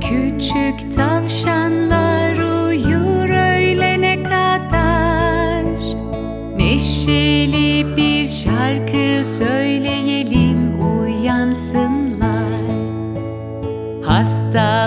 Küçük tavşanlar uyur öğlene kadar. Neşeli bir şarkı söyleyelim uyansınlar. Hasta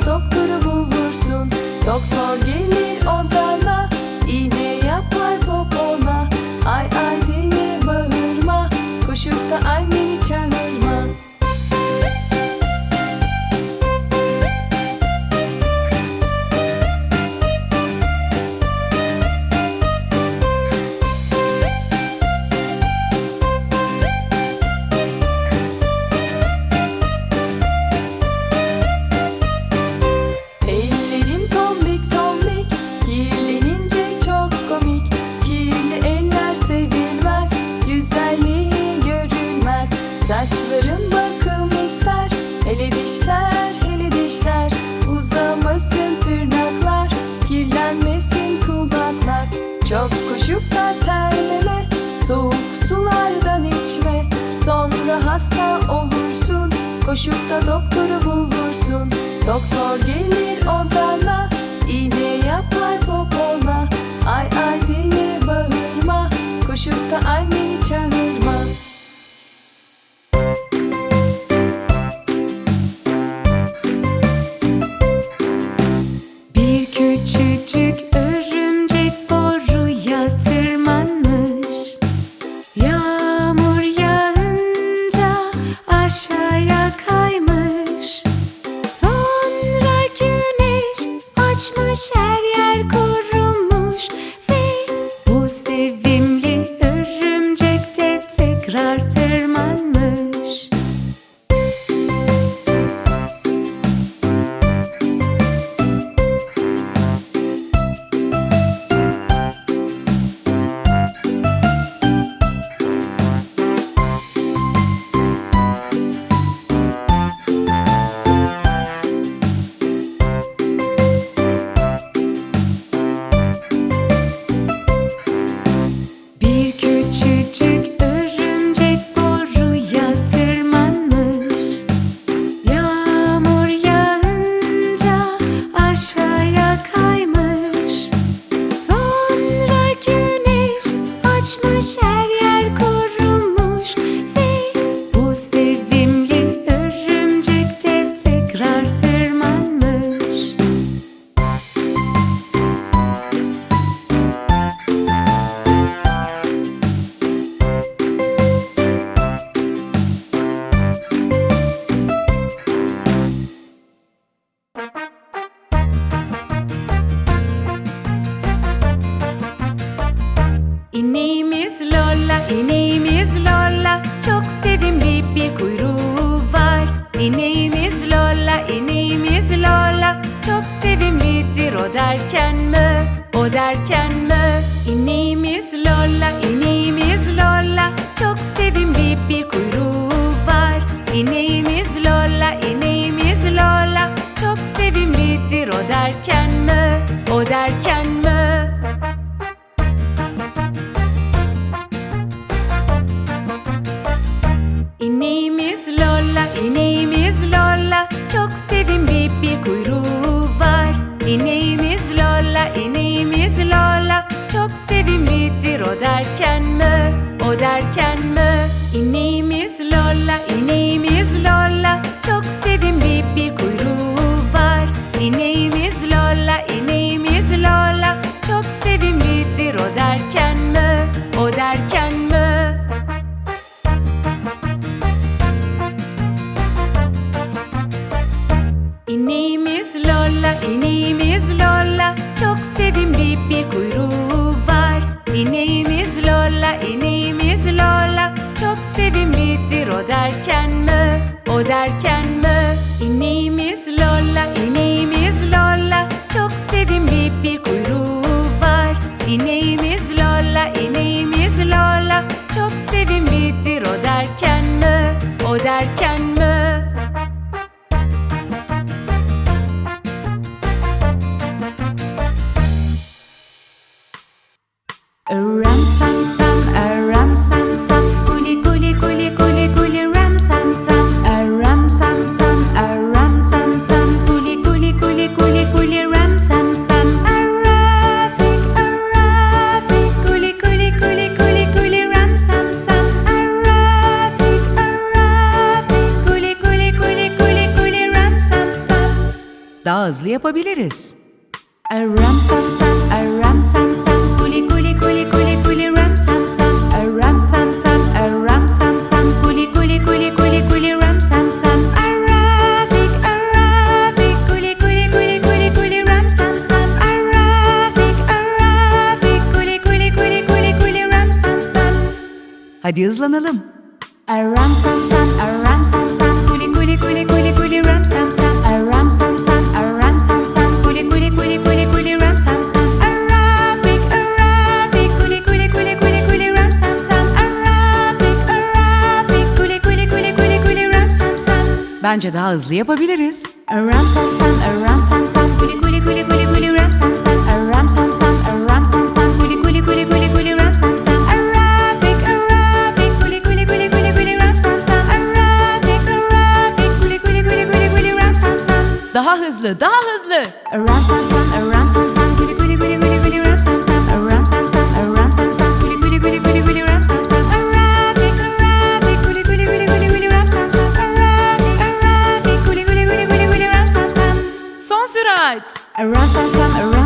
untuk Koşup da doktoru bulursun. Doktor gelir O derken mü, o derken mü o derken mü, o derken mü İneğimiz Lola, ineğimiz Lola. Çok sevimli bir kuyruğu var. İneğimiz Lola, ineğimiz Lola. Çok sevimlidir o derken mü, o derken yapabiliriz. Ram sam sam, ram sam sam, kuli kuli kuli kuli kuli ram sam sam, ram sam sam, ram sam sam, kuli kuli kuli kuli kuli ram sam sam. Arafik, Arafik, kuli kuli kuli kuli kuli ram sam sam. Arafik, Arafik, kuli kuli kuli kuli kuli ram sam sam. Hadi hızlanalım. Bence daha hızlı yapabiliriz. Daha hızlı, daha hızlı. Aram sam sam, aram sam around, around.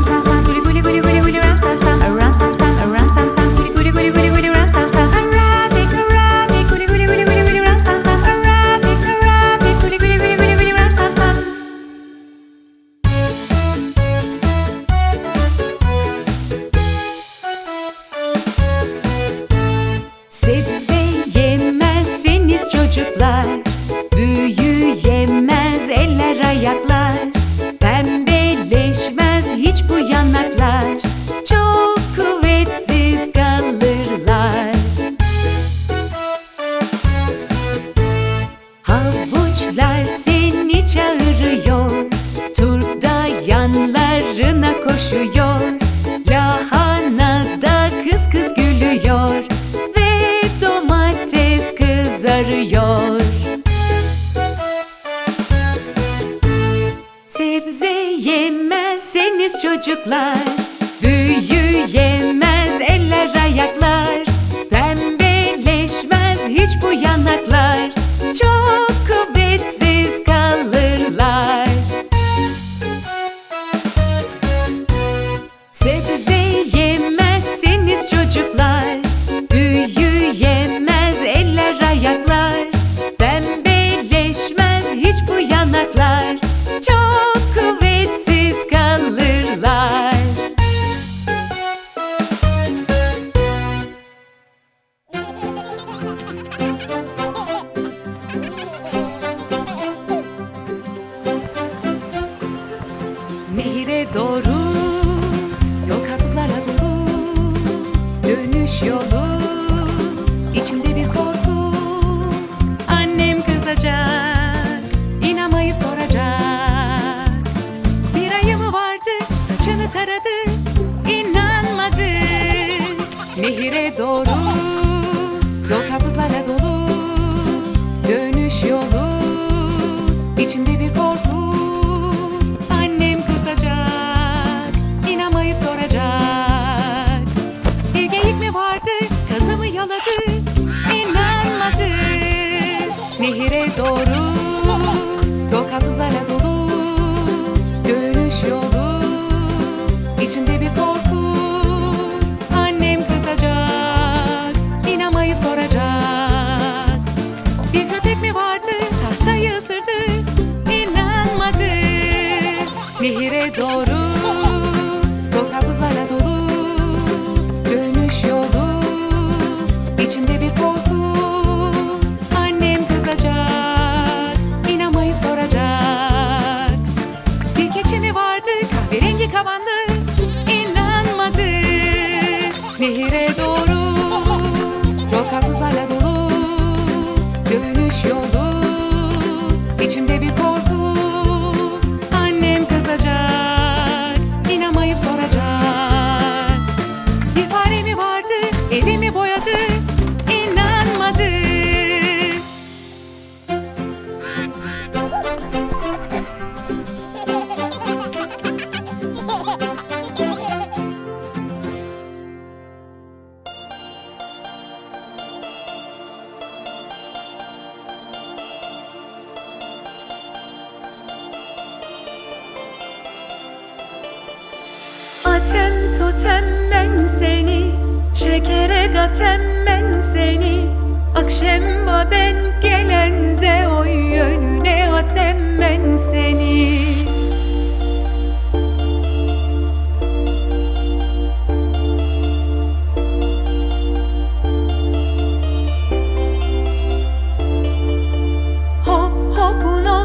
Toru.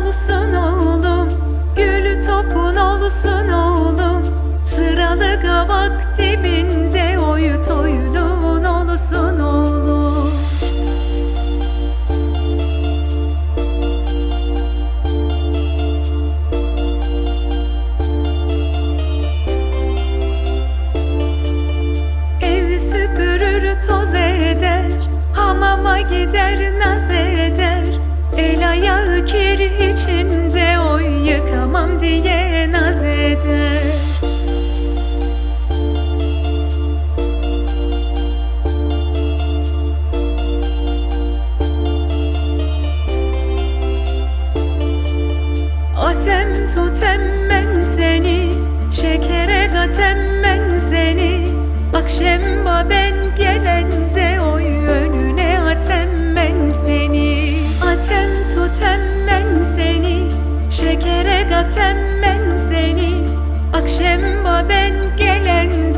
olsun oğlum Gülü topun olsun oğlum. Sıralı gavak dibinde oyut oyunun olsun oğlum. Evi süpürür toz eder Hamama gider naz eder. El ayağı kir içinde oy yıkamam diye naz eder. Atem tutem ben seni Şekere gatem ben seni. Akşem babe hayat emmen seni. Akşemba ben gelen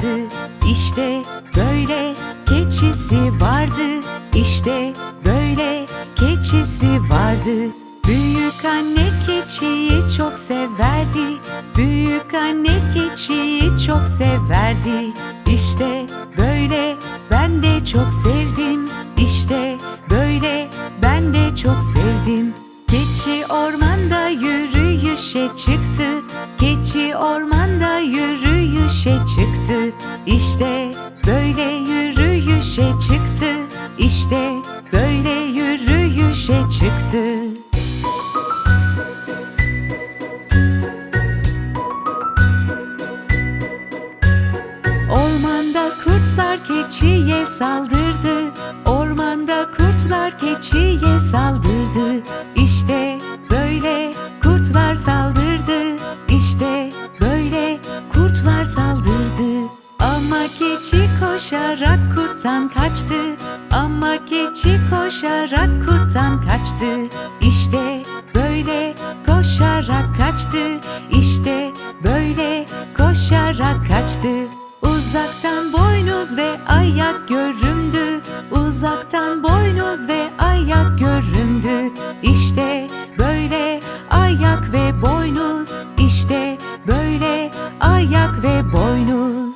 vardı. İşte böyle keçisi vardı. İşte böyle keçisi vardı. Büyük anne keçiyi çok severdi. Büyük anne keçiyi çok severdi. İşte böyle ben de çok sevdim. İşte böyle ben de çok sevdim Keçi ormanda yürüyüşe çıktı. Keçi ormanda yürüyüşe çıktı. İşte böyle yürüyüşe çıktı. İşte böyle yürüyüşe çıktı. Ormanda kurtlar keçiye saldırdı. Ormanda kurtlar keçiye saldırdı koşarak kurttan kaçtı. İşte böyle koşarak kaçtı. İşte böyle koşarak kaçtı. Uzaktan boynuz ve ayak göründü. Uzaktan boynuz ve ayak göründü. İşte böyle ayak ve boynuz. İşte böyle ayak ve boynuz